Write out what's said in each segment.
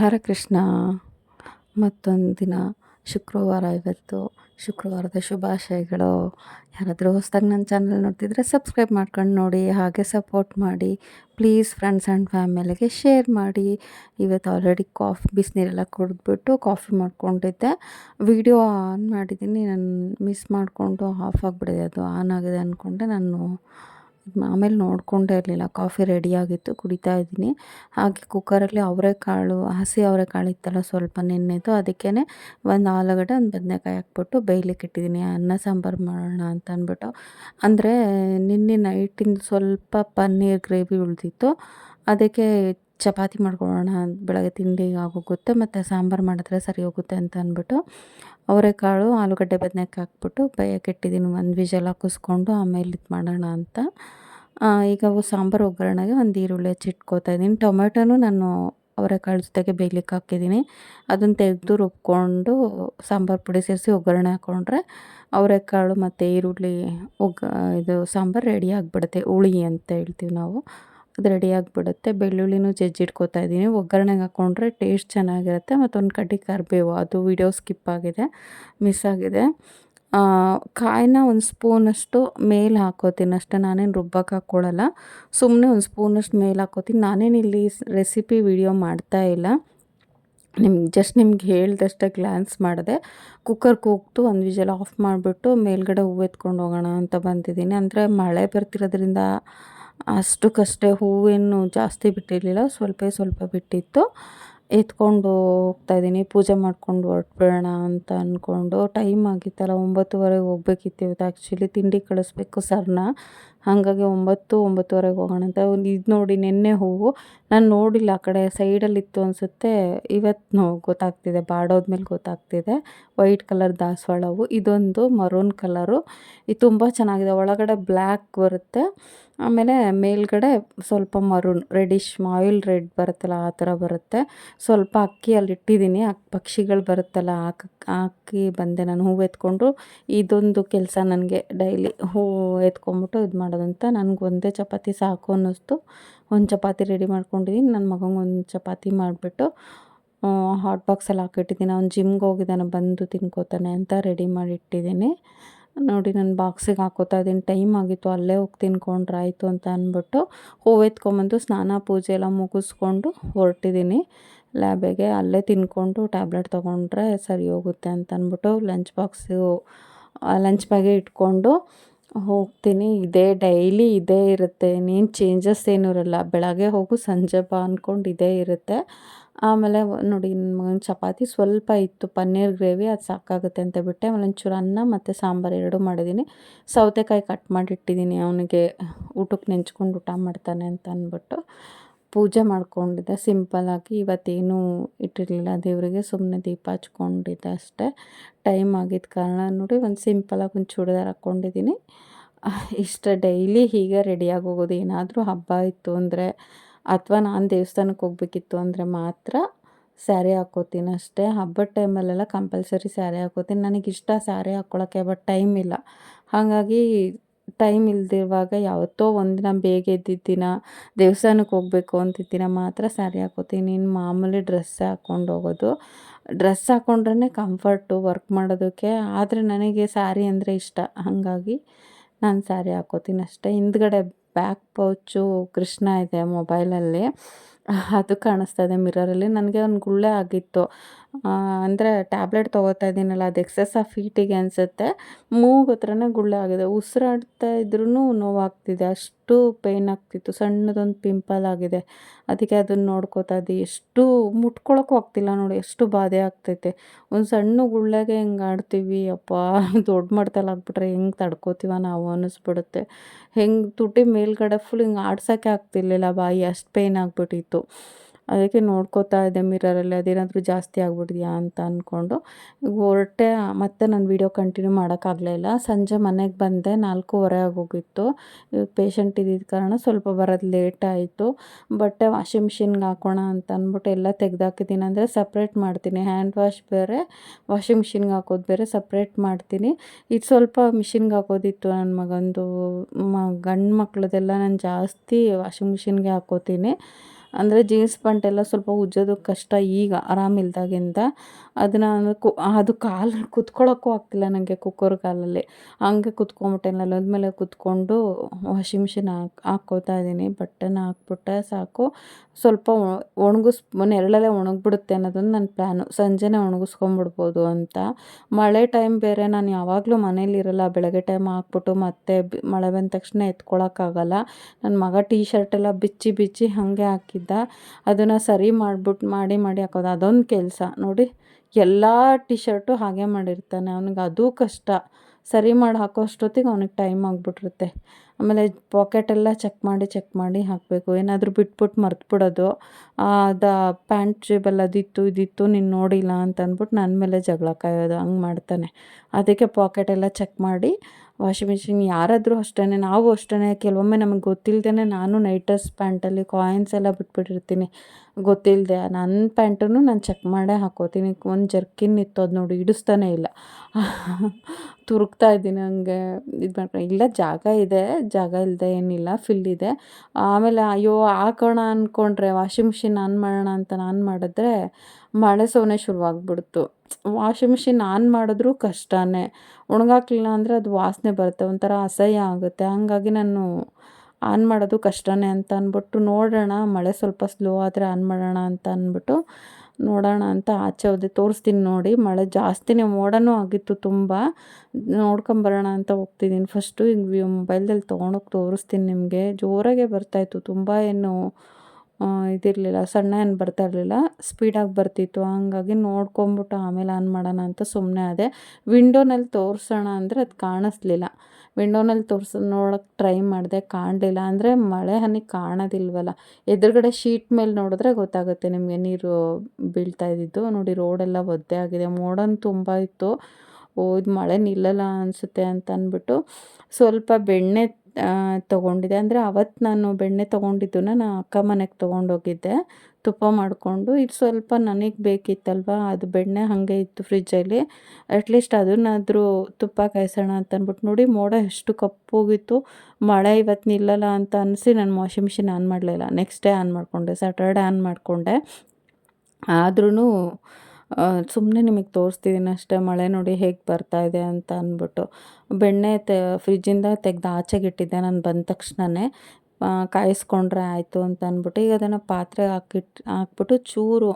ಹರಕೃಷ್ಣ ಮತ್ತೊಂದು ದಿನ ಶುಕ್ರವಾರ ಇವತ್ತು ಶುಕ್ರವಾರದ ಶುಭಾಶಯಗಳು. ಯಾರಾದರೂ ಹೊಸ್ದಾಗಿ ನನ್ನ ಚಾನಲ್ ನೋಡ್ತಿದ್ರೆ ಸಬ್ಸ್ಕ್ರೈಬ್ ಮಾಡ್ಕೊಂಡು ನೋಡಿ, ಹಾಗೆ ಸಪೋರ್ಟ್ ಮಾಡಿ. ಪ್ಲೀಸ್ ಫ್ರೆಂಡ್ಸ್ ಆ್ಯಂಡ್ ಫ್ಯಾಮಿಲಿಗೆ ಶೇರ್ ಮಾಡಿ. ಇವತ್ತು ಆಲ್ರೆಡಿ ಕಾಫಿ, ಬಿಸಿನೀರೆಲ್ಲ ಕುಡಿದ್ಬಿಟ್ಟು ಕಾಫಿ ಮಾಡ್ಕೊಂಡಿದ್ದೆ. ವಿಡಿಯೋ ಆನ್ ಮಾಡಿದ್ದೀನಿ ನಾನು ಮಿಸ್ ಮಾಡಿಕೊಂಡು ಆಫ್ ಆಗಿಬಿಡಿದೆ ಅದು ಆನ್ ಆಗಿದೆ ಅಂದ್ಕೊಂಡೆ ನಾನು ಆಮೇಲೆ ನೋಡಿಕೊಂಡೇ ಇರಲಿಲ್ಲ. ಕಾಫಿ ರೆಡಿಯಾಗಿತ್ತು ಕುಡಿತಾ ಇದ್ದೀನಿ. ಹಾಗೆ ಕುಕ್ಕರಲ್ಲಿ ಅವರೆಕಾಳು ಹಸಿ ಅವರೆಕಾಳು ಇತ್ತಲ್ಲ ಸ್ವಲ್ಪ ನೆನ್ನೆದು. ಅದಕ್ಕೇ ಒಂದು ಆಲೂಗಡ್ಡೆ, ಒಂದು ಬದನೆಕಾಯಿ ಹಾಕ್ಬಿಟ್ಟು ಬೇಯ್ಲಿಕ್ಕೆ ಇಟ್ಟಿದ್ದೀನಿ. ಅನ್ನ ಸಾಂಬಾರು ಮಾಡೋಣ ಅಂತ ಅಂದ್ಬಿಟ್ಟು. ಅಂದರೆ ನಿನ್ನೆ ನೈಟಿಂದ ಸ್ವಲ್ಪ ಪನ್ನೀರ್ ಗ್ರೇವಿ ಉಳಿದಿತ್ತು. ಅದಕ್ಕೆ ಚಪಾತಿ ಮಾಡ್ಕೊಳ್ಳೋಣ ಬೆಳಗ್ಗೆ ತಿಂಡಿಗೆ ಆಗೋಗುತ್ತೆ, ಮತ್ತು ಸಾಂಬಾರು ಮಾಡಿದ್ರೆ ಸರಿ ಹೋಗುತ್ತೆ ಅಂತ ಅಂದ್ಬಿಟ್ಟು ಅವರೆಕಾಳು, ಆಲೂಗಡ್ಡೆ, ಬದನೆಕಾಯಿ ಹಾಕ್ಬಿಟ್ಟು ಬೇಯಕ್ಕೆ ಇಟ್ಟಿದ್ದೀನಿ ಒಂದು ವಿಜಲ್ ಕುಸ್ಕೊಂಡು ಆಮೇಲೆ ಇದು ಮಾಡೋಣ ಅಂತ. ಈಗ ಅವು ಸಾಂಬಾರು ಒಗ್ಗರಣೆಗೆ ಒಂದು ಈರುಳ್ಳಿ ಹೆಚ್ಚಿಟ್ಕೋತಾ ಇದ್ದೀನಿ. ಟೊಮೆಟೊನು ನಾನು ಅವರೆಕಾಳು ಜೊತೆಗೆ ಬೇಯಲಿಕ್ಕೆ ಹಾಕಿದ್ದೀನಿ. ಅದನ್ನು ತೆಗೆದು ರುಬ್ಕೊಂಡು ಸಾಂಬಾರು ಪುಡಿ ಸೇರಿಸಿ ಒಗ್ಗರಣೆ ಹಾಕ್ಕೊಂಡ್ರೆ ಅವರೆಕಾಳು ಮತ್ತು ಈರುಳ್ಳಿ ಒಗ್ಗ, ಇದು ಸಾಂಬಾರು ರೆಡಿ ಆಗಿಬಿಡುತ್ತೆ, ಹುಳಿ ಅಂತ ಹೇಳ್ತೀವಿ ನಾವು. ಅದು ರೆಡಿ ಆಗಿಬಿಡುತ್ತೆ. ಬೆಳ್ಳುಳ್ಳಿನೂ ಜಜ್ಜಿಟ್ಕೋತಾ ಇದ್ದೀನಿ. ಒಗ್ಗರಣೆಗೆ ಹಾಕ್ಕೊಂಡ್ರೆ ಟೇಸ್ಟ್ ಚೆನ್ನಾಗಿರುತ್ತೆ. ಮತ್ತು ಒಂದು ಕಡ್ಡಿ ಕರಿಬೇವು, ಅದು ವಿಡಿಯೋ ಸ್ಕಿಪ್ ಆಗಿದೆ, ಮಿಸ್ ಆಗಿದೆ. ಕಾಯಿನ ಒಂದು ಸ್ಪೂನಷ್ಟು ಮೇಲೆ ಹಾಕೋತೀನಿ. ಅಷ್ಟೇ ನಾನೇನು ರುಬ್ಬಕ್ಕೆ ಹಾಕ್ಕೊಳ್ಳಲ್ಲ ಸುಮ್ಮನೆ ಒಂದು ಸ್ಪೂನಷ್ಟು ಮೇಲೆ ಹಾಕೋತೀನಿ. ನಾನೇನು ಇಲ್ಲಿ ರೆಸಿಪಿ ವಿಡಿಯೋ ಮಾಡ್ತಾ ಇಲ್ಲ. ನಿಮ್ಗೆ ಜಸ್ಟ್ ನಿಮ್ಗೆ ಹೇಳ್ದಷ್ಟೇ ಗ್ಲ್ಯಾನ್ಸ್ ಮಾಡಿದೆ. ಕುಕ್ಕರ್ ಕೂಗ್ತು, ಒಂದು ವಿಜಲ್ ಆಫ್ ಮಾಡಿಬಿಟ್ಟು ಮೇಲ್ಗಡೆ ಹೂವು ಎತ್ಕೊಂಡು ಹೋಗೋಣ ಅಂತ ಬಂದಿದ್ದೀನಿ. ಅಂದರೆ ಮಳೆ ಬರ್ತಿರೋದ್ರಿಂದ ಅಷ್ಟಕ್ಕಷ್ಟೇ ಹೂವೇನು ಜಾಸ್ತಿ ಬಿಟ್ಟಿರಲಿಲ್ಲ, ಸ್ವಲ್ಪ ಸ್ವಲ್ಪ ಬಿಟ್ಟಿತ್ತು. ಎತ್ಕೊಂಡು ಹೋಗ್ತಾಯಿದ್ದೀನಿ ಪೂಜೆ ಮಾಡ್ಕೊಂಡು ಹೊರಟ್ಬಿಡೋಣ ಅಂತ ಅಂದ್ಕೊಂಡು ಟೈಮ್ ಆಗಿತ್ತಲ್ಲ, ಒಂಬತ್ತುವರೆಗೆ ಹೋಗ್ಬೇಕಿತ್ತು ಇವತ್ತು. ಆ್ಯಕ್ಚುಲಿ ತಿಂಡಿ ಕಳಿಸ್ಬೇಕು ಸರ್ನ. ಹಾಗಾಗಿ ಒಂಬತ್ತು, ಒಂಬತ್ತುವರೆಗೆ ಹೋಗೋಣ ಅಂತ. ಒಂದು ಇದು ನೋಡಿ, ನಿನ್ನೆ ಹೂವು. ನಾನು ನೋಡಿಲ್ಲ, ಆ ಕಡೆ ಸೈಡಲ್ಲಿತ್ತು ಅನಿಸುತ್ತೆ. ಇವತ್ತು ಗೊತ್ತಾಗ್ತಿದೆ. ಬಾಡೋದ್ಮೇಲೆ ಗೊತ್ತಾಗ್ತಿದೆ. ವೈಟ್ ಕಲರ್ ದಾಸವಾಳ ಹೂವು. ಇದೊಂದು ಮರೂನ್ ಕಲರು ಇದು ತುಂಬ ಚೆನ್ನಾಗಿದೆ. ಒಳಗಡೆ ಬ್ಲ್ಯಾಕ್ ಬರುತ್ತೆ. ಆಮೇಲೆ ಮೇಲ್ಗಡೆ ಸ್ವಲ್ಪ ಮರೂನ್ ರೆಡಿಶ್ ಆಯಿಲ್ ರೆಡ್ ಬರುತ್ತಲ್ಲ, ಆ ಥರ ಬರುತ್ತೆ. ಸ್ವಲ್ಪ ಅಕ್ಕಿ ಅಲ್ಲಿ ಇಟ್ಟಿದ್ದೀನಿ ಪಕ್ಷಿಗಳು ಬರುತ್ತಲ್ಲ ಹಾಕಿ ಹಾಕಿ ಬಂದೆ. ನಾನು ಹೂವು ಎತ್ಕೊಂಡು ಇದೊಂದು ಕೆಲಸ ನನಗೆ ಡೈಲಿ. ಹೂವು ಎತ್ಕೊಂಬಿಟ್ಟು ಇದು ಮಾಡೋದಂತ ನನಗೆ ಒಂದೇ ಚಪಾತಿ ಸಾಕು ಅನ್ನಿಸ್ತು. ಒಂದು ಚಪಾತಿ ರೆಡಿ ಮಾಡ್ಕೊಂಡಿದ್ದೀನಿ ನನ್ನ ಮಗಂಗೆ ಒಂದು ಚಪಾತಿ ಮಾಡಿಬಿಟ್ಟು ಹಾಟ್ ಬಾಕ್ಸಲ್ಲಿ ಹಾಕಿಟ್ಟಿದ್ದೀನಿ ಅವ್ನು ಜಿಮ್ಗೆ ಹೋಗಿದ್ದಾನೆ ಬಂದು ತಿನ್ಕೋತಾನೆ ಅಂತ ರೆಡಿ ಮಾಡಿಟ್ಟಿದ್ದೀನಿ ನೋಡಿ ನಾನು ಬಾಕ್ಸಿಗೆ ಹಾಕೋತಾ ಇದ್ದೀನಿ. ಟೈಮ್ ಆಗಿತ್ತು, ಅಲ್ಲೇ ಹೋಗಿ ತಿನ್ಕೊಂಡ್ರೆ ಆಯಿತು ಅಂತ ಅಂದ್ಬಿಟ್ಟು ಹೂವು ಎತ್ಕೊಂಬಂದು ಸ್ನಾನ, ಪೂಜೆ ಎಲ್ಲ ಮುಗಿಸ್ಕೊಂಡು ಹೊರಟಿದ್ದೀನಿ ಲ್ಯಾಬಿಗೆ ಅಲ್ಲೇ ತಿನ್ಕೊಂಡು ಟ್ಯಾಬ್ಲೆಟ್ ತೊಗೊಂಡ್ರೆ ಸರಿ ಹೋಗುತ್ತೆ ಅಂತ ಅಂದ್ಬಿಟ್ಟು ಲಂಚ್ ಬಾಕ್ಸು ಲಂಚ್ ಬ್ಯಾಗೆ ಇಟ್ಕೊಂಡು ಹೋಗ್ತೀನಿ, ಇದೇ ಡೈಲಿ ಇದೇ ಇರುತ್ತೆ ಇನ್ನೇನು ಚೇಂಜಸ್ ಏನೂ ಇರಲ್ಲ ಬೆಳಗ್ಗೆ ಹೋಗು ಸಂಜೆ ಬಾ ಅಂದ್ಕೊಂಡು ಇದೇ ಇರುತ್ತೆ. ಆಮೇಲೆ ನೋಡಿ ನನ್ನ ಮಗನ ಚಪಾತಿ ಸ್ವಲ್ಪ ಇತ್ತು, ಪನ್ನೀರ್ ಗ್ರೇವಿ ಅದು ಸಾಕಾಗುತ್ತೆ ಅಂತ ಬಿಟ್ಟೆ, ಆಮೇಲೆ ಒಂಚೂರು ಅನ್ನ ಮತ್ತು ಸಾಂಬಾರು ಎರಡೂ ಮಾಡಿದ್ದೀನಿ ಸೌತೆಕಾಯಿ ಕಟ್ ಮಾಡಿಟ್ಟಿದ್ದೀನಿ ಅವನಿಗೆ ಊಟಕ್ಕೆ ನೆಂಚ್ಕೊಂಡು ಊಟ ಮಾಡ್ತಾನೆ ಅಂತ ಅಂದ್ಬಿಟ್ಟು ಪೂಜೆ ಮಾಡ್ಕೊಂಡಿದ್ದೆ. ಸಿಂಪಲ್ಲಾಗಿ ಇವತ್ತೇನೂ ಇಟ್ಟಿರಲಿಲ್ಲ. ದೇವರಿಗೆ ಸುಮ್ಮನೆ ದೀಪ ಹಚ್ಕೊಂಡಿದ್ದೆ ಅಷ್ಟೇ. ಟೈಮ್ ಆಗಿದ್ದ ಕಾರಣ ನೋಡಿ ಒಂದು ಸಿಂಪಲಾಗಿ ಒಂದು ಚೂಡಿದಾರ್ ಹಾಕ್ಕೊಂಡಿದ್ದೀನಿ ಇಷ್ಟ ಡೈಲಿ ಹೀಗೆ ರೆಡಿಯಾಗಿ ಹೋಗೋದು. ಏನಾದರೂ ಹಬ್ಬ ಇತ್ತು ಅಂದರೆ ಅಥವಾ ನಾನು ದೇವಸ್ಥಾನಕ್ಕೆ ಹೋಗ್ಬೇಕಿತ್ತು ಅಂದರೆ ಮಾತ್ರ ಸ್ಯಾರಿ ಹಾಕ್ಕೋತೀನಿ ಅಷ್ಟೇ. ಹಬ್ಬದ ಟೈಮಲ್ಲೆಲ್ಲ ಕಂಪಲ್ಸರಿ ಸ್ಯಾರಿ ಹಾಕ್ಕೋತೀನಿ ನನಗಿಷ್ಟ ಸ್ಯಾರಿ ಹಾಕ್ಕೊಳಕ್ಕೆ ಬಟ್ ಟೈಮ್ ಇಲ್ಲ. ಹಾಗಾಗಿ ಟೈಮ್ ಇಲ್ದಿರುವಾಗ ಯಾವತ್ತೋ ಒಂದಿನ ಬೇಗ ಎದ್ದಿದ್ದಿನ ದೇವಸ್ಥಾನಕ್ಕೆ ಹೋಗಬೇಕು ಅಂತಿದ್ದ ದಿನ ಮಾತ್ರ ಸ್ಯಾರಿ ಹಾಕೋತೀನಿ. ಇನ್ನು ಮಾಮೂಲಿ ಡ್ರೆಸ್ಸೇ ಹಾಕ್ಕೊಂಡು ಹೋಗೋದು. ಡ್ರೆಸ್ ಹಾಕ್ಕೊಂಡ್ರೆ ಕಂಫರ್ಟು ವರ್ಕ್ ಮಾಡೋದಕ್ಕೆ. ಆದರೆ ನನಗೆ ಸ್ಯಾರಿ ಅಂದರೆ ಇಷ್ಟ. ಹಾಗಾಗಿ ನಾನು ಸ್ಯಾರಿ ಹಾಕೋತೀನಿ ಅಷ್ಟೇ. ಹಿಂದ್ಗಡೆ ಬ್ಯಾಕ್ ಪೌಚು ಕೃಷ್ಣ ಇದೆ ಮೊಬೈಲಲ್ಲಿ ಅದು ಕಾಣಿಸ್ತಾ ಇದೆ ಮಿರರಲ್ಲಿ. ನನಗೆ ಒಂದು ಗುಳ್ಳೆ ಆಗಿತ್ತು. ಅಂದರೆ ಟ್ಯಾಬ್ಲೆಟ್ ತೊಗೋತಾ ಇದ್ದೀನಲ್ಲ, ಅದು ಎಕ್ಸಸ್ ಆಫ್ ಹೀಟಿಗೆ ಅನಿಸುತ್ತೆ. ಮೂಗು ಹತ್ರನೇ ಗುಳ್ಳೆ ಆಗಿದೆ. ಉಸಿರಾಡ್ತಾ ಇದ್ರೂ ನೋವಾಗ್ತಿದೆ. ಅಷ್ಟು ಪೇಯ್ನ್ ಆಗ್ತಿತ್ತು. ಸಣ್ಣದೊಂದು ಪಿಂಪಲ್ ಆಗಿದೆ. ಅದಕ್ಕೆ ಅದನ್ನು ನೋಡ್ಕೋತಾ ಇದ್ದೆ. ಎಷ್ಟು ಮುಟ್ಕೊಳಕ್ಕೂ ಆಗ್ತಿಲ್ಲ ನೋಡಿ, ಎಷ್ಟು ಬಾಧೆ ಆಗ್ತೈತೆ. ಒಂದು ಸಣ್ಣ ಗುಳ್ಳೆಗೆ ಹೆಂಗೆ ಆಡ್ತೀವಿ, ಅಪ್ಪ, ದೊಡ್ಡ ಮಟ್ಟದಲ್ಲಿ ಆಗ್ಬಿಟ್ರೆ ಹೆಂಗೆ ತಡ್ಕೋತೀವ ನಾವು ಅನ್ನಿಸ್ಬಿಡುತ್ತೆ. ಹೆಂಗೆ ತುಟಿ ಮೇಲ್ಗಡೆ ಫುಲ್ ಹಿಂಗೆ ಆಡ್ಸೋಕ್ಕೆ ಆಗ್ತಿರ್ಲಿಲ್ಲ ಬಾಯಿ, ಅಷ್ಟು ಪೇಯ್ನ್ ಆಗಿಬಿಟ್ಟಿತ್ತು. ಅದಕ್ಕೆ ನೋಡ್ಕೋತಾ ಇದ್ದೆ ಮಿರರಲ್ಲಿ ಅದೇನಾದರೂ ಜಾಸ್ತಿ ಆಗ್ಬಿಟ್ಟಿದ್ಯಾ ಅಂತ ಅಂದ್ಕೊಂಡು ಹೊರಟೆ, ಮತ್ತೆ ನಾನು ವೀಡಿಯೋ ಕಂಟಿನ್ಯೂ ಮಾಡೋಕ್ಕಾಗಲೇ ಇಲ್ಲ. ಸಂಜೆ ಮನೆಗೆ ಬಂದೆ, ನಾಲ್ಕೂವರೆ ಆಗೋಗಿತ್ತು. ಪೇಷಂಟ್ ಇದ್ದಿದ್ದ ಕಾರಣ ಸ್ವಲ್ಪ ಬರೋದು ಲೇಟ್ ಆಯಿತು. ಬಟ್ಟೆ ವಾಷಿಂಗ್ ಮಿಷಿನ್ಗೆ ಹಾಕೋಣ ಅಂತ ಅಂದ್ಬಿಟ್ಟು ಎಲ್ಲ ತೆಗ್ದಾಕಿದ್ದೀನಿ. ಅಂದರೆ ಸಪ್ರೇಟ್ ಮಾಡ್ತೀನಿ. ಹ್ಯಾಂಡ್ ವಾಶ್ ಬೇರೆ ವಾಷಿಂಗ್ ಮಿಷಿನ್ಗೆ ಹಾಕೋದು ಬೇರೆ ಸಪ್ರೇಟ್ ಮಾಡ್ತೀನಿ. ಇದು ಸ್ವಲ್ಪ ಮಿಷಿನ್ಗೆ ಹಾಕೋದಿತ್ತು ನನ್ನ ಮಗಂದು. ಮ, ಗಂಡು ಮಕ್ಕಳದೆಲ್ಲ ನಾನು ಜಾಸ್ತಿ ವಾಷಿಂಗ್ ಮಿಷಿನ್ಗೆ ಹಾಕೋತೀನಿ. ಅಂದರೆ ಜೀನ್ಸ್ ಪ್ಯಾಂಟ್ ಎಲ್ಲ ಸ್ವಲ್ಪ ಉಜ್ಜೋದು ಕಷ್ಟ ಈಗ ಆರಾಮಿಲ್ದಾಗಿಂದ ಅದನ್ನು ಕು ಅದು ಕಾಲು ಕುತ್ಕೊಳ್ಳೋಕ್ಕೂ ಆಗ್ತಿಲ್ಲ ನನಗೆ ಕುಕ್ಕರ್ ಕಾಲಲ್ಲಿ. ಹಂಗೆ ಕುತ್ಕೊಂಬಿಟ್ಟೆ ನೆಲದ ಮೇಲೆ ಕುತ್ಕೊಂಡು ವಾಷಿಂಗ್ ಮಿಷಿನ್ ಹಾಕ್ ಹಾಕ್ಕೋತಾ ಇದ್ದೀನಿ. ಬಟ್ಟೆನ ಹಾಕ್ಬಿಟ್ಟೆ ಸಾಕು. ಸ್ವಲ್ಪ ಒಣಗಿಸ್ ನೆರಳಲ್ಲೇ ಒಣಗಿಬಿಡುತ್ತೆ ಅನ್ನೋದೊಂದು ನನ್ನ ಪ್ಲ್ಯಾನು ಸಂಜೆನೇ ಒಣಗಿಸ್ಕೊಂಬಿಡ್ಬೋದು ಅಂತ. ಮಳೆ ಟೈಮ್ ಬೇರೆ, ನಾನು ಯಾವಾಗಲೂ ಮನೇಲಿರಲ್ಲ ಬೆಳಗ್ಗೆ ಟೈಮ್ ಹಾಕ್ಬಿಟ್ಟು ಮತ್ತೆ ಮಳೆ ಬಂದ ತಕ್ಷಣ ಎತ್ಕೊಳಕ್ಕಾಗಲ್ಲ. ನನ್ನ ಮಗ ಟೀ ಶರ್ಟ್ ಎಲ್ಲ ಬಿಚ್ಚಿ ಬಿಚ್ಚಿ ಹಾಗೆ ಹಾಕಿದ್ದ. ಅದನ್ನು ಸರಿ ಮಾಡಿಬಿಟ್ಟು ಮಾಡಿ ಮಾಡಿ ಹಾಕೋದು. ಅದೊಂದು ಕೆಲಸ. ನೋಡಿ, ಎಲ್ಲ ಟಿ ಶರ್ಟು ಹಾಗೆ ಮಾಡಿರ್ತಾನೆ. ಅವ್ನಿಗೆ ಅದೂ ಕಷ್ಟ. ಸರಿ ಮಾಡಿ ಹಾಕೋ ಅಷ್ಟೊತ್ತಿಗೆ ಅವ್ನಿಗೆ ಟೈಮ್ ಆಗಿಬಿಟ್ಟಿರುತ್ತೆ. ಆಮೇಲೆ ಪಾಕೆಟೆಲ್ಲ ಚೆಕ್ ಮಾಡಿ ಚೆಕ್ ಮಾಡಿ ಹಾಕಬೇಕು. ಏನಾದರೂ ಬಿಟ್ಬಿಟ್ಟು ಮರ್ತ್ಬಿಡೋದು. ಅದು ಪ್ಯಾಂಟ್ ಜೇಬಲ್ಲಿ ಅದಿತ್ತು ಇದಿತ್ತು ನೀನು ನೋಡಿಲ್ಲ ಅಂತ ಅಂದ್ಬಿಟ್ಟು ನನ್ನ ಮೇಲೆ ಜಗಳ ಕಾಯೋದು, ಹಂಗೆ ಮಾಡ್ತಾನೆ. ಅದಕ್ಕೆ ಪಾಕೆಟೆಲ್ಲ ಚೆಕ್ ಮಾಡಿ ವಾಷಿಂಗ್ ಮಿಷಿನ್ ಯಾರಾದರೂ ಅಷ್ಟೇ ನಾವು ಅಷ್ಟೇ ಕೆಲವೊಮ್ಮೆ ನಮಗೆ ಗೊತ್ತಿಲ್ಲದೇ ನಾನು ನೈಟರ್ಸ್ ಪ್ಯಾಂಟಲ್ಲಿ ಕಾಯಿನ್ಸ್ ಎಲ್ಲ ಬಿಟ್ಬಿಟ್ಟಿರ್ತೀನಿ. ಗೊತ್ತಿಲ್ಲದೆ ನನ್ನ ಪ್ಯಾಂಟನ್ನು ನಾನು ಚೆಕ್ ಮಾಡೇ ಹಾಕೋತೀನಿ. ಒಂದು ಜರ್ಕಿನ್ ಇತ್ತು, ಅದು ನೋಡಿ, ಇಡಿಸ್ತಾನೆ ಇಲ್ಲ. ತುರುಕ್ತಾ ಇದ್ದೀನಿ ಹಂಗೆ ಇದು ಮಾಡ್ಕೊಂಡು ಇಲ್ಲ, ಜಾಗ ಇದೆ, ಜಾಗ ಇಲ್ಲದೆ ಏನಿಲ್ಲ ಫಿಲ್ ಇದೆ. ಆಮೇಲೆ ಅಯ್ಯೋ ಹಾಕೋಣ ಅಂದ್ಕೊಂಡ್ರೆ ವಾಷಿಂಗ್ ಮಿಷಿನ್ ಆನ್ ಮಾಡೋಣ ಅಂತ ನಾನು ಮಾಡಿದ್ರೆ ಮಳೆ ಸೋನೆ ಶುರುವಾಗ್ಬಿಡ್ತು. ವಾಷಿಂಗ್ ಮಿಷಿನ್ ಆನ್ ಮಾಡಿದ್ರೂ ಕಷ್ಟನೇ. ಒಣಗಾಕ್ಲಿಲ್ಲ ಅಂದರೆ ಅದು ವಾಸನೆ ಬರುತ್ತೆ, ಒಂಥರ ಅಸಹ್ಯ ಆಗುತ್ತೆ. ಹಾಗಾಗಿ ನಾನು ಆನ್ ಮಾಡೋದು ಕಷ್ಟನೇ ಅಂತ ಅಂದ್ಬಿಟ್ಟು ನೋಡೋಣ, ಮಳೆ ಸ್ವಲ್ಪ ಸ್ಲೋ ಆದರೆ ಆನ್ ಮಾಡೋಣ ಅಂತ ಅಂದ್ಬಿಟ್ಟು ನೋಡೋಣ ಅಂತ ಆಚೆ ಹೋದೆ. ತೋರಿಸ್ತೀನಿ ನೋಡಿ. ಮಳೆ ಜಾಸ್ತಿನೇ ಮೋಡನೂ ಆಗಿತ್ತು ತುಂಬ. ನೋಡ್ಕೊಂಬರೋಣ ಅಂತ ಹೋಗ್ತಿದ್ದೀನಿ. ಫಸ್ಟು ಈಗ ಮೊಬೈಲ್ದಲ್ಲಿ ತೊಗೊಂಡೋಗಿ ತೋರಿಸ್ತೀನಿ ನಿಮಗೆ. ಜೋರಾಗೆ ಬರ್ತಾಯಿತ್ತು ತುಂಬ ಏನು ಇದಿರಲಿಲ್ಲ, ಸಣ್ಣ ಏನು ಬರ್ತಾ ಇರಲಿಲ್ಲ ಸ್ಪೀಡಾಗಿ ಬರ್ತಿತ್ತು. ಹಂಗಾಗಿ ನೋಡ್ಕೊಂಬಿಟ್ಟು ಆಮೇಲೆ ಆನ್ ಮಾಡೋಣ ಅಂತ ಸುಮ್ಮನೆ ಆದೆ. ವಿಂಡೋನಲ್ಲಿ ತೋರಿಸೋಣ ಅಂದರೆ ಅದು ಕಾಣಿಸ್ಲಿಲ್ಲ. ವಿಂಡೋನಲ್ಲಿ ತೋರಿಸ್, ನೋಡೋಕೆ ಟ್ರೈ ಮಾಡಿದೆ, ಕಾಣಲಿಲ್ಲ. ಅಂದರೆ ಮಳೆ ಹನಿ ಕಾಣೋದಿಲ್ವಲ್ಲ. ಎದುರುಗಡೆ ಶೀಟ್ ಮೇಲೆ ನೋಡಿದ್ರೆ ಗೊತ್ತಾಗುತ್ತೆ ನಿಮಗೆ ನೀರು ಬೀಳ್ತಾ ಇದ್ದಿದ್ದು. ನೋಡಿ ರೋಡೆಲ್ಲ ಒದ್ದೆ ಆಗಿದೆ. ಮೋಡನ್ ತುಂಬ ಇತ್ತು. ಓ, ಇದು ಮಳೆ ನಿಲ್ಲಲ್ಲ ಅನಿಸುತ್ತೆ ಅಂತ ಅಂದ್ಬಿಟ್ಟು ಸ್ವಲ್ಪ ಬೆಣ್ಣೆ ತೊಗೊಂಡಿದ್ದೆ. ಅಂದರೆ ಅವತ್ತು ನಾನು ಬೆಣ್ಣೆ ತೊಗೊಂಡಿದ್ದನ್ನ ನಾನು ಅಕ್ಕ ಮನೆಗೆ ತೊಗೊಂಡೋಗಿದ್ದೆ. ತುಪ್ಪ ಮಾಡಿಕೊಂಡು. ಇದು ಸ್ವಲ್ಪ ನನಗೆ ಬೇಕಿತ್ತಲ್ವ? ಅದು ಬೆಣ್ಣೆ ಹಾಗೆ ಇತ್ತು ಫ್ರಿಜ್ಜಲ್ಲಿ. ಅಟ್ಲೀಸ್ಟ್ ಅದನ್ನಾದರೂ ತುಪ್ಪ ಕಾಯಿಸೋಣ ಅಂತ ಅಂದ್ಬಿಟ್ಟು ನೋಡಿ ಮೋಡ ಎಷ್ಟು ಕಪ್ಪೋಗಿತ್ತು. ಮಳೆ ಇವತ್ತು ನಿಲ್ಲಲ್ಲ ಅಂತ ಅನಿಸಿ ನಾನು ವಾಷಿಂಗ್ ಮಿಷಿನ್ ಆನ್ ಮಾಡಲಿಲ್ಲ. ನೆಕ್ಸ್ಟ್ ಡೇ ಆನ್ ಮಾಡಿಕೊಂಡೆ. ಸ್ಯಾಟರ್ಡೇ ಆನ್ ಮಾಡಿಕೊಂಡೆ. ಆದ್ರೂ ಸುಮ್ಮನೆ ನಿಮಗೆ ತೋರಿಸ್ತಿದ್ದೀನಿ ಅಷ್ಟೇ, ಮಳೆ ನೋಡಿ ಹೇಗೆ ಬರ್ತಾ ಇದೆ ಅಂತ ಅಂದ್ಬಿಟ್ಟು. ಬೆಣ್ಣೆ ತೆ ಫ್ರಿಜ್ಜಿಂದ ತೆಗೆದು ಆಚೆಗಿಟ್ಟಿದ್ದೆ ನಾನು ಬಂದ ತಕ್ಷಣವೇ ಕಾಯಿಸ್ಕೊಂಡ್ರೆ ಆಯಿತು ಅಂತ ಅಂದ್ಬಿಟ್ಟು, ಈಗ ಅದನ್ನು ಪಾತ್ರೆ ಹಾಕಿಟ್ಟು ಹಾಕ್ಬಿಟ್ಟು ಚೂರು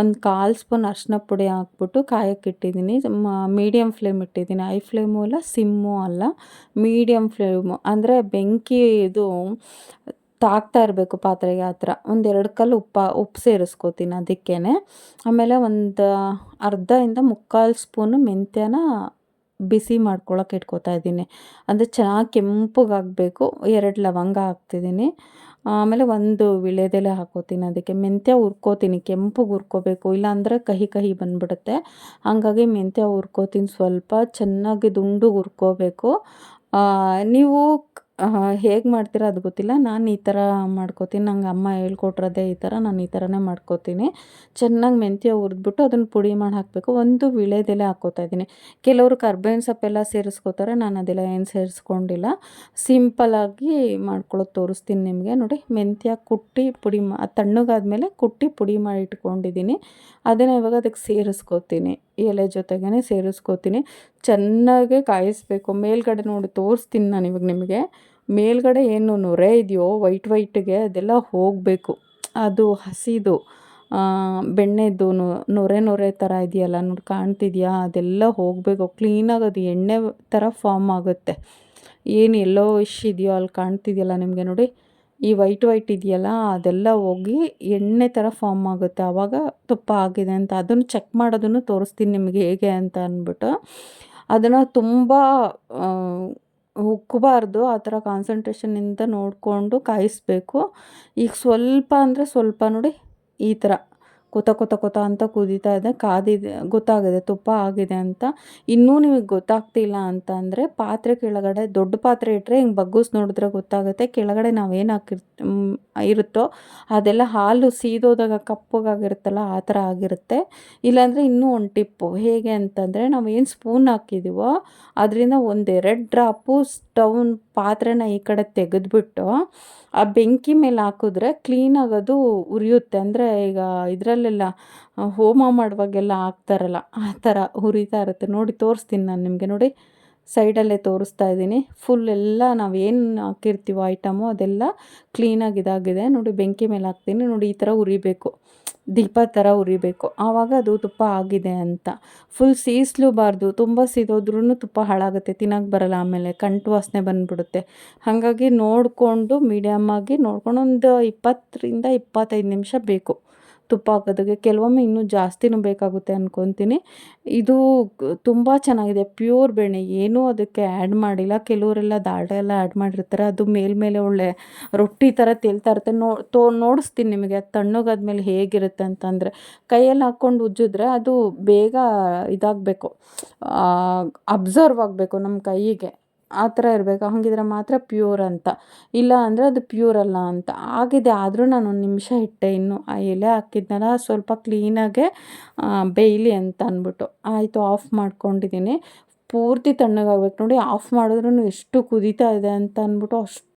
ಒಂದು ಕಾಲು ಸ್ಪೂನ್ ಅರ್ಶಿನ ಪುಡಿ ಹಾಕ್ಬಿಟ್ಟು ಕಾಯಕ್ಕಿಟ್ಟಿದ್ದೀನಿ ಮೀಡಿಯಮ್ ಫ್ಲೇಮ್ ಇಟ್ಟಿದ್ದೀನಿ ಐ ಫ್ಲೇಮು ಅಲ್ಲ, ಸಿಮ್ಮು ಅಲ್ಲ ಮೀಡಿಯಮ್ ಫ್ಲೇಮು ಅಂದರೆ ಬೆಂಕಿ ಇದು ತಾಗ್ತಾ ಇರಬೇಕು ಪಾತ್ರೆಗೆ ಆ ಥರ. ಒಂದೆರಡು ಕಲ್ಲು ಉಪ್ಪ, ಉಪ್ಪು ಸೇರಿಸ್ಕೋತೀನಿ ಅದಕ್ಕೇ ಆಮೇಲೆ ಒಂದು ಅರ್ಧದಿಂದ ಮುಕ್ಕಾಲು ಸ್ಪೂನು ಮೆಂತ್ಯನ ಬಿಸಿ ಮಾಡ್ಕೊಳಕ್ಕೆ ಇಟ್ಕೋತಾ ಇದ್ದೀನಿ. ಅಂದರೆ ಚೆನ್ನಾಗಿ ಕೆಂಪಗಾಗಬೇಕು, ಎರಡು ಲವಂಗ ಹಾಕ್ತಿದ್ದೀನಿ. ಆಮೇಲೆ ಒಂದು ವಿಳೆದೆಲೆ ಹಾಕೋತೀನಿ ಅದಕ್ಕೆ. ಮೆಂತ್ಯ ಹುರ್ಕೋತೀನಿ, ಕೆಂಪಗೆ ಹುರ್ಕೋಬೇಕು, ಇಲ್ಲಾಂದರೆ ಕಹಿ ಕಹಿ ಬಂದ್ಬಿಡುತ್ತೆ. ಹಾಗಾಗಿ ಮೆಂತ್ಯ ಹುರ್ಕೋತೀನಿ ಸ್ವಲ್ಪ, ಚೆನ್ನಾಗಿ ದುಂಡು ಹುರ್ಕೋಬೇಕು. ನೀವು ಹೇಗೆ ಮಾಡ್ತೀರಾ ಅದು ಗೊತ್ತಿಲ್ಲ. ನಾನು ಈ ಥರ ಮಾಡ್ಕೋತೀನಿ. ನಂಗೆ ಅಮ್ಮ ಹೇಳ್ಕೊಟ್ರದೇ ಈ ಥರ ನಾನು ಈ ಥರನೇ ಮಾಡ್ಕೋತೀನಿ. ಚೆನ್ನಾಗಿ ಮೆಂತ್ಯ ಹುರಿದ್ಬಿಟ್ಟು ಅದನ್ನು ಪುಡಿ ಮಾಡಿ ಹಾಕಬೇಕು. ಒಂದು ವಿಳೆದೆಲೆ ಹಾಕೋತಾ ಇದ್ದೀನಿ. ಕೆಲವರು ಕರ್ಬೇವಿನ ಸೊಪ್ಪೆಲ್ಲ ಸೇರಿಸ್ಕೋತಾರೆ. ನಾನು ಅದೆಲ್ಲ, ಏನು ಸೇರಿಸ್ಕೊಂಡಿಲ್ಲ. ಸಿಂಪಲಾಗಿ ಮಾಡ್ಕೊಳ್ಳೋದು ತೋರಿಸ್ತೀನಿ ನಿಮಗೆ. ನೋಡಿ, ಮೆಂತ್ಯ ಕುಟ್ಟಿ ಪುಡಿ ಮಾ ತಣ್ಣಗಾದ್ಮೇಲೆ ಕುಟ್ಟಿ ಪುಡಿ ಮಾಡಿ ಇಟ್ಕೊಂಡಿದ್ದೀನಿ. ಅದನ್ನು ಇವಾಗ ಅದಕ್ಕೆ ಸೇರಿಸ್ಕೋತೀನಿ. ಎಲೆ ಜೊತೆಗೇ ಸೇರಿಸ್ಕೋತೀನಿ. ಚೆನ್ನಾಗಿ ಕಾಯಿಸ್ಬೇಕು. ಮೇಲ್ಗಡೆ ನೋಡಿ ತೋರಿಸ್ತೀನಿ ನಾನು ಇವಾಗ ನಿಮಗೆ. ಮೇಲ್ಗಡೆ ಏನು ನೊರೆ ಇದೆಯೋ ವೈಟ್ ವೈಟ್ಗೆ ಅದೆಲ್ಲ ಹೋಗಬೇಕು. ಅದು ಹಸಿದು ಬೆಣ್ಣೆದು ನೊರೆ ನೊರೆ ಥರ ಇದೆಯಲ್ಲ ನೋಡಿ, ಕಾಣ್ತಿದೆಯಾ? ಅದೆಲ್ಲ ಹೋಗಬೇಕು. ಕ್ಲೀನಾಗಿ ಅದು ಎಣ್ಣೆ ಥರ ಫಾರ್ಮ್ ಆಗುತ್ತೆ. ಏನು ಎಲ್ಲೋ ಇಶ್ ಇದೆಯೋ ಅಲ್ಲಿ ಕಾಣ್ತಿದೆಯಲ್ಲ ನಿಮಗೆ ನೋಡಿ? ಈ ವೈಟ್ ವೈಟ್ ಇದೆಯಲ್ಲ, ಅದೆಲ್ಲ ಹೋಗಿ ಎಣ್ಣೆ ಥರ ಫಾರ್ಮ್ ಆಗುತ್ತೆ. ಆವಾಗ ತುಪ್ಪ ಆಗಿದೆ ಅಂತ ಅದನ್ನು ಚೆಕ್ ಮಾಡೋದನ್ನು ತೋರಿಸ್ತೀನಿ ನಿಮಗೆ ಹೇಗೆ ಅಂತ ಅಂದ್ಬಿಟ್ಟು. ಅದನ್ನು ತುಂಬ ಉಕ್ಕಬಾರ್ದು ಆ ಥರ ಕಾನ್ಸಂಟ್ರೇಷನಿಂದ ನೋಡಿಕೊಂಡು ಕಾಯಿಸಬೇಕು. ಈಗ ಸ್ವಲ್ಪ ಅಂದರೆ ಸ್ವಲ್ಪ ನೋಡಿ ಈ ಥರ ಕೊತ ಕೊತ ಕೊತ ಅಂತ ಕುದೀತಾ ಇದೆ. ಕಾದಿದೆ, ಗೊತ್ತಾಗಿದೆ, ತುಪ್ಪ ಆಗಿದೆ ಅಂತ. ಇನ್ನೂ ನಿಮಗೆ ಗೊತ್ತಾಗ್ತಿಲ್ಲ ಅಂತ ಅಂದರೆ ಪಾತ್ರೆ ಕೆಳಗಡೆ ದೊಡ್ಡ ಪಾತ್ರೆ ಇಟ್ಟರೆ ಹಿಂಗೆ ಬಗ್ಗಿಸ್ ನೋಡಿದ್ರೆ ಗೊತ್ತಾಗುತ್ತೆ. ಕೆಳಗಡೆ ನಾವೇನು ಹಾಕಿರ್ ಇರುತ್ತೋ ಅದೆಲ್ಲ ಹಾಲು ಸೀದೋದಾಗ ಕಪ್ಪಗಾಗಿರುತ್ತಲ್ಲ ಆ ಥರ ಆಗಿರುತ್ತೆ. ಇಲ್ಲಾಂದರೆ ಇನ್ನೂ ಒಂದು ಟಿಪ್ಪು, ಹೇಗೆ ಅಂತಂದರೆ ನಾವು ಏನು ಸ್ಪೂನ್ ಹಾಕಿದ್ದೀವೋ ಅದರಿಂದ ಒಂದೆರಡು ಡ್ರಾಪು ಸ್ಟೌನ್ ಪಾತ್ರೆನ ಈ ಕಡೆ ತೆಗೆದುಬಿಟ್ಟು ಆ ಬೆಂಕಿ ಮೇಲೆ ಹಾಕಿದ್ರೆ ಕ್ಲೀನಾಗಿ ಅದು ಉರಿಯುತ್ತೆ. ಅಂದರೆ ಈಗ ಇದರಲ್ಲೆಲ್ಲ ಹೋಮ ಮಾಡುವಾಗೆಲ್ಲ ಹಾಕ್ತಾರಲ್ಲ, ಆ ಥರ ಉರಿತಾ ಇರುತ್ತೆ. ನೋಡಿ, ತೋರಿಸ್ತೀನಿ ನಾನು ನಿಮಗೆ, ನೋಡಿ. ಸೈಡಲ್ಲೇ ತೋರಿಸ್ತಾ ಇದ್ದೀನಿ. ಫುಲ್ ಎಲ್ಲ ನಾವು ಏನು ಹಾಕಿರ್ತೀವೋ ಐಟಮು ಅದೆಲ್ಲ ಕ್ಲೀನಾಗಿ ಇದಾಗಿದೆ. ನೋಡಿ ಬೆಂಕಿ ಮೇಲೆ ಹಾಕ್ತೀನಿ. ನೋಡಿ ಈ ಥರ ಉರಿಬೇಕು. ದೀಪ ಥರ ಉರಿಬೇಕು. ಆವಾಗ ಅದು ತುಪ್ಪ ಆಗಿದೆ ಅಂತ. ಫುಲ್ ಸೀಸ್ಲೂಬಾರ್ದು. ತುಂಬ ಸೀದೋದ್ರೂ ತುಪ್ಪ ಹಾಳಾಗುತ್ತೆ. ತಿನ್ನೋಕೆ ಬರಲ್ಲ ಆಮೇಲೆ. ಕಂಟು ವಾಸನೆ ಬಂದುಬಿಡುತ್ತೆ. ಹಾಗಾಗಿ ನೋಡಿಕೊಂಡು ಮೀಡಿಯಮ್ಮಾಗಿ ನೋಡ್ಕೊಂಡು ಒಂದು ಇಪ್ಪತ್ತರಿಂದ ಇಪ್ಪತ್ತೈದು ನಿಮಿಷ ಬೇಕು. ತುಪ್ಪ ಹಾಕೋದಕ್ಕೆ ಕೆಲವೊಮ್ಮೆ ಇನ್ನೂ ಜಾಸ್ತಿನೂ ಬೇಕಾಗುತ್ತೆ ಅಂದ್ಕೊತೀನಿ ಇದು ತುಂಬ ಚೆನ್ನಾಗಿದೆ. ಪ್ಯೂರ್ ಬೆಣ್ಣೆ, ಏನೂ ಅದಕ್ಕೆ ಆ್ಯಡ್ ಮಾಡಿಲ್ಲ. ಕೆಲವರೆಲ್ಲ ದಾಲ್ಡ ಎಲ್ಲ ಆ್ಯಡ್ ಮಾಡಿರ್ತಾರೆ. ಅದು ಮೇಲ್ಮೇಲೆ ಒಳ್ಳೆ ರೊಟ್ಟಿ ಥರ ತೇಲ್ತಾ ಇರುತ್ತೆ. ನೋ, ತೋ, ನೋಡಿಸ್ತೀನಿ ನಿಮಗೆ. ಅದು ತಣ್ಣಗಾದ್ಮೇಲೆ ಹೇಗಿರುತ್ತೆ ಅಂತಂದರೆ, ಕೈಯಲ್ಲಿ ಹಾಕ್ಕೊಂಡು ಉಜ್ಜಿದ್ರೆ ಅದು ಬೇಗ ಇದಾಗಬೇಕು. ಅಬ್ಸರ್ವ್ ಆಗಬೇಕು ನಮ್ಮ ಕೈಯಿಗೆ ಆ ಥರ ಇರಬೇಕು. ಹಾಗಿದ್ರೆ ಮಾತ್ರ ಪ್ಯೂರ್ ಅಂತ. ಇಲ್ಲ ಅಂದರೆ ಅದು ಪ್ಯೂರ್ ಅಲ್ಲ ಅಂತ. ಆಗಿದೆ, ಆದರೂ ನಾನು ಒಂದು ನಿಮಿಷ ಇಟ್ಟೆ ಇನ್ನು. ಆ ಎಲೆ ಹಾಕಿದ್ನಲ್ಲ, ಸ್ವಲ್ಪ ಕ್ಲೀನಾಗೆ ಬೇಯಲಿ ಅಂತ ಅಂದ್ಬಿಟ್ಟು. ಆಯಿತು ಆಫ್ ಮಾಡ್ಕೊಂಡಿದ್ದೀನಿ. ಪೂರ್ತಿ ತಣ್ಣಗಾಗ್ಬೇಕು ನೋಡಿ. ಆಫ್ ಮಾಡಿದ್ರೂ ಎಷ್ಟು ಕುದೀತಾ ಇದೆ ಅಂತ ಅಂದ್ಬಿಟ್ಟು ಅಷ್ಟು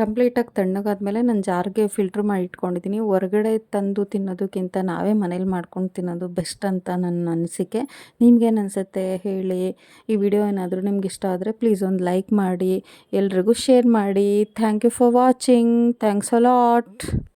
ಕಂಪ್ಲೀಟಾಗಿ ತಣ್ಣಗಾದ್ಮೇಲೆ ನಾನು ಜಾರ್ಗೆ ಫಿಲ್ಟ್ರ್ ಮಾಡಿ ಇಟ್ಕೊಂಡಿದ್ದೀನಿ ಹೊರಗಡೆ ತಂದು ತಿನ್ನೋದಕ್ಕಿಂತ ನಾವೇ ಮನೇಲಿ ಮಾಡ್ಕೊಂಡು ತಿನ್ನೋದು ಬೆಸ್ಟ್ ಅಂತ ನನ್ನ ಅನಿಸಿಕೆ. ನಿಮ್ಗೇನು ಅನಿಸುತ್ತೆ ಹೇಳಿ? ಈ ವಿಡಿಯೋ ಏನಾದರೂ ನಿಮ್ಗೆ ಇಷ್ಟ ಆದರೆ ಪ್ಲೀಸ್ ಒಂದು ಲೈಕ್ ಮಾಡಿ, ಎಲ್ರಿಗೂ ಶೇರ್ ಮಾಡಿ. Thank you for watching thanks a lot lot